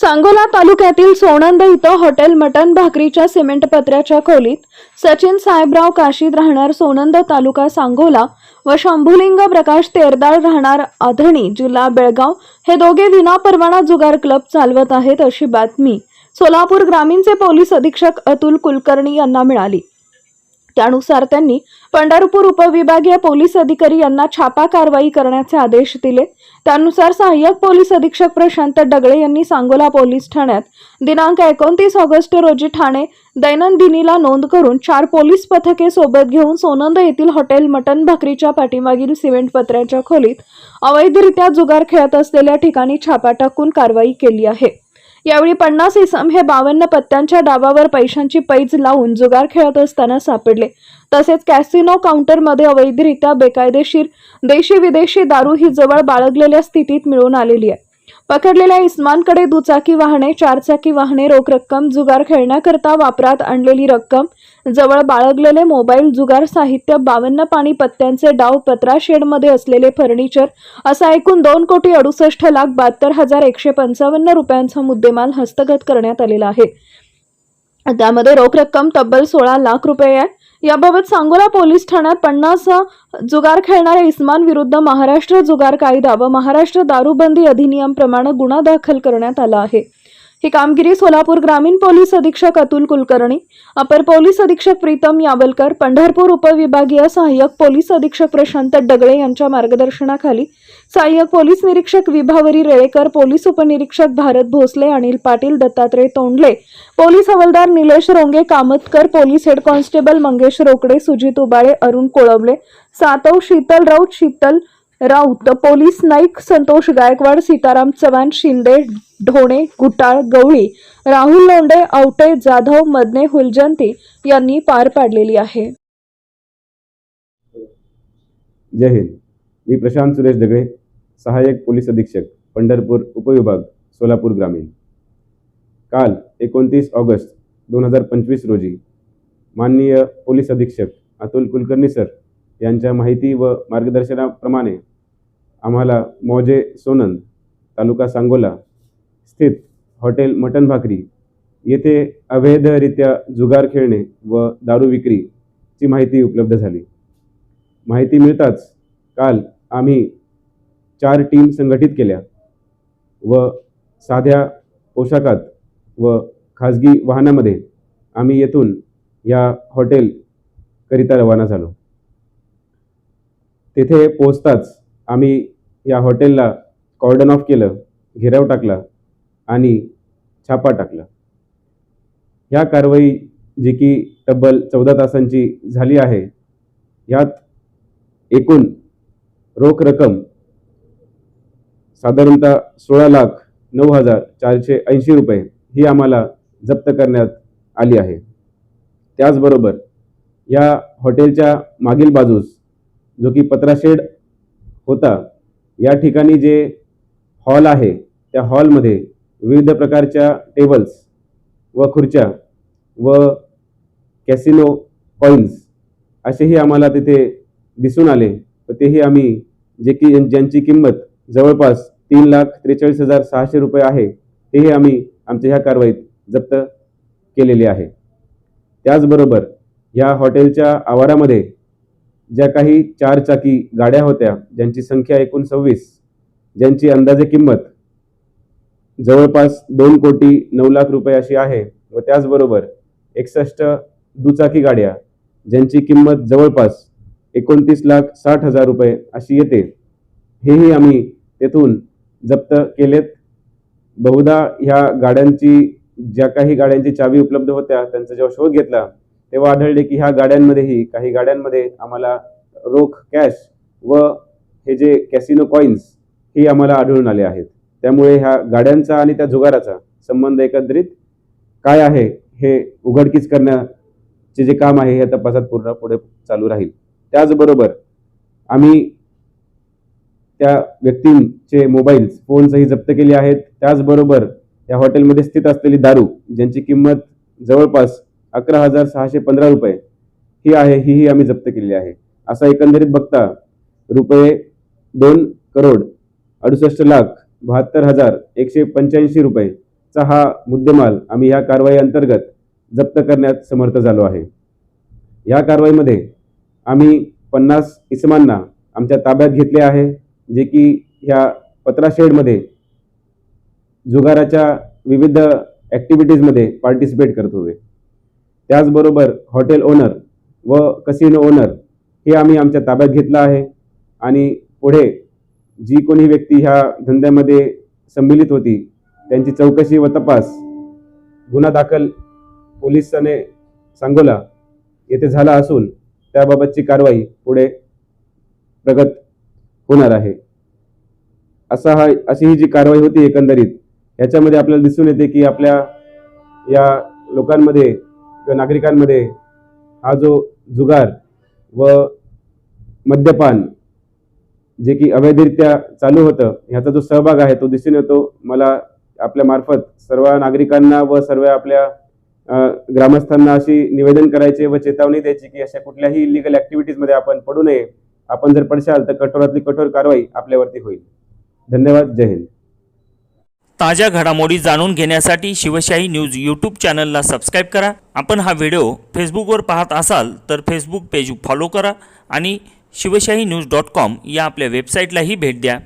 सांगोला तालुक्यातील सोनंद इथं hotel mutton भाकरीच्या सिमेंट पत्र्याच्या खोलीत सचिन साहेबराव काशीद राहणार सोनंद तालुका सांगोला व शंभुलिंग प्रकाश तेरदाळ राहणार आधणी जिल्हा बेळगाव हे दोघे विनापरवाना जुगार क्लब चालवत आहेत अशी बातमी सोलापूर ग्रामीणचे पोलीस अधीक्षक अतुल कुलकर्णी यांना मिळाली. त्यानुसार त्यांनी पंढरपूर उपविभागीय पोलीस अधिकारी यांना छापा कारवाई करण्याचे आदेश दिले. त्यानुसार सहाय्यक पोलीस अधीक्षक प्रशांत डगळे यांनी सांगोला पोलीस ठाण्यात दिनांक एकोणतीस ऑगस्ट रोजी ठाणे दैनंदिनीला नोंद करून चार पोलीस पथके सोबत घेऊन सोनंद येथील हॉटेल मटन भाकरीच्या पाठीमागील सिमेंट पत्र्याच्या खोलीत अवैधरित्या जुगार खेळत असलेल्या ठिकाणी छापा टाकून कारवाई केली आहे. यावेळी पन्नास इसम हे बावन्न पत्त्यांच्या डावावर पैशांची पैज लावून जुगार खेळत असताना सापडले. तसेच कॅसिनो काउंटरमध्ये अवैधरित्या बेकायदेशीर देशी विदेशी दारू ही जवळ बाळगलेल्या स्थितीत मिळून आलेली आहे. पकडलेल्या इस्मानकडे दुचाकी वाहने चारचाकी वाहने रोख रक्कम जुगार खेळण्याकरता वापरात आणलेली रक्कम जवळ बाळगलेले मोबाईल जुगार साहित्य बावन्न पाणी पत्त्यांचे डाव पत्रा शेडमध्ये असलेले फर्निचर असा एकूण दोन कोटी अडुसष्ट लाख बहात्तर हजार एकशे पंचावन्न रुपयांचा मुद्देमाल हस्तगत करण्यात आलेला आहे. त्यामध्ये रोख रक्कम तब्बल सोळा लाख रुपये आहे. याबाबत सांगोला पोलीस ठाण्यात पन्नास जुगार खेळणाऱ्या इस्मान विरुद्ध महाराष्ट्र जुगार कायदा व महाराष्ट्र दारूबंदी अधिनियम प्रमाणे गुन्हा दाखल करण्यात आला आहे. ही कामगिरी सोलापूर ग्रामीण पोलीस अधीक्षक अतुल कुलकर्णी अपर पोलीस अधीक्षक प्रीतम यावलकर पंढरपूर उपविभागीय सहाय्यक पोलीस अधीक्षक प्रशांत डगळे यांच्या मार्गदर्शनाखाली सहाय्यक पोलीस निरीक्षक विभावरी रेळेकर पोलीस उपनिरीक्षक भारत भोसले अनिल पाटील दत्तात्रय तोंडले पोलीस हवालदार Nilesh Ronge Kamatkar police head constable Mangesh Rokade Sujit Ubale Arun Kolvale Satav Sheetal Raut Sheetal Raut police Naik Santosh Gaikwad Sitaram Chavan Shinde Dhone Gutal Gawali Rahul Londe Awate Jadhav Madane Huljanti यांनी पार पाडलेली आहे. जय हिंद. मी प्रशांत सुरेश दगळे सहाय्यक पोलीस अधीक्षक पंढरपूर उपविभाग सोलापूर ग्रामीण. काल एकोणतीस ऑगस्ट दोन हजार पंचवीस रोजी माननीय पोलीस अधीक्षक अतुल कुलकर्णी सर यांच्या माहिती व मार्गदर्शनाप्रमाणे आम्हाला मौजे सोनंद तालुका सांगोला स्थित हॉटेल मटन भाकरी येथे अवैधरित्या जुगार खेळणे व दारू विक्रीची माहिती उपलब्ध झाली. माहिती मिळताच काल आम्ही चार टीम संघटित केल्या. व साध्या पोशाखात व खाजगी वाहनामध्ये आम्ही येथून या हॉटेलकरिता रवाना झालो. तेथे पोहोचताच आम्ही या हॉटेलला कॉर्डन ऑफ केलं घेराव टाकला आणि छापा टाकला. ह्या कारवाई जी की तब्बल चौदा तासांची झाली आहे यात एकूण रोख रक्कम साधारणतः सोळा लाख नऊ हजार चारशे ऐंशी रुपये ही आम्हाला जप्त करण्यात आली आहे. त्याचबरोबर या हॉटेलच्या मागील बाजूस जो की पत्राशेड होता या ठिकाणी जे हॉल आहे त्या हॉलमध्ये विविध प्रकारच्या टेबल्स व खुर्च्या व कॅसिनो कॉईन्स असेही आम्हाला तिथे दिसून आले व तेही आम्ही जे की ज्यांची किंमत जवळपास तीन लाख त्रेचाळीस हजार सहाशे रुपये आहे तेही आम्ही आमच्या ह्या कारवाईत जप्त केलेले आहे. त्याचबरोबर ह्या हॉटेलच्या आवारामध्ये ज्या काही चार चाकी गाड्या होत्या ज्यांची संख्या एकूण सव्वीस ज्यांची अंदाजे किंमत जवळपास दोन कोटी नऊ लाख रुपये अशी आहे व त्याचबरोबर एकसष्ट दुचाकी गाड्या ज्यांची किंमत जवळपास एकोणतीस लाख साठ हजार रुपये अशी येते. हेही आम्ही तेथून जप्त केलेत. बहुधा ह्या गाड्यांची ज्या काही गाड्यांची चावी उपलब्ध होत्या त्यांचा जेव्हा शोध घेतला तेव्हा आढळले की ह्या गाड्यांमध्येही काही गाड्यांमध्ये आम्हाला रोख कॅश व हे जे कॅसिनो कॉईन्स हे आम्हाला आढळून आले आहेत. त्यामुळे ह्या गाड्यांचा आणि त्या जुगाराचा संबंध एकत्रित काय आहे हे उघडकीस करण्याचे जे काम आहे हे तपासात पूर्ण पुढे चालू राहील. त्याचबरोबर आम्ही त्या व्यक्तींचे मोबाईल्स फोन्सही जप्त केले आहेत. त्याचबरोबर या हॉटेलमध्ये स्थित असलेली दारू ज्यांची किंमत जवळपास अकरा हजार सहाशे पंधरा रुपये ही आहे हीही आम्ही जप्त केलेली आहे. असा एकंदरीत बघता रुपये दोन करोड अडुसष्ट लाख बहात्तर हजार एकशे पंच्याऐंशी रुपयेचा हा मुद्देमाल आम्ही या कारवाई अंतर्गत जप्त करण्यात समर्थ झालो आहे. या कारवाईमध्ये आम्ही पन्नास इसमांना आमच्या ताब्यात घेतले आहे जे की ह्या पत्रा शेडमध्ये जुगाराच्या विविध ॲक्टिव्हिटीजमध्ये पार्टिसिपेट करत होते. त्याचबरोबर हॉटेल ओनर व कसिनो ओनर हे आम्ही आमच्या ताब्यात घेतलं आहे आणि पुढे जी कोणी व्यक्ती ह्या धंद्यामध्ये संमिलित होती त्यांची चौकशी व तपास गुन्हा दाखल पोलिसाने सांगोला येथे झाला असून त्याबाबतची कारवाई पुढे प्रगत होणार आहे. असा हा अशी ही जी कारवाई होती एकंदरीत याच्यामध्ये आपल्याला दिसून येते की आपल्या या लोकांमध्ये किंवा नागरिकांमध्ये हा जो जुगार व मद्यपान जे की अवैधरित्या चालू होतं ह्याचा जो सहभाग आहे तो दिसून येतो. मला आपल्या मार्फत सर्व नागरिकांना व सर्व आपल्या ग्रामस्थांना अशी निवेदन करायचे व चेतावणी द्यायची की अशा कुठल्याही इलिगल ॲक्टिव्हिटीजमध्ये आपण पडू नये. आपण जर पडशाल तर कठोरातली कठोर कारवाई आपल्यावरती होईल. धन्यवाद. जय हिंद. ताज्या घडामोडी जाणून घेण्यासाठी शिवशाही न्यूज यूट्यूब चॅनलला सबस्क्राईब करा. आपण हा व्हिडिओ फेसबुकवर पाहत असाल तर फेसबुक पेज फॉलो करा आणि शिवशाही न्यूज डॉट कॉम या आपल्या वेबसाईटलाही भेट द्या.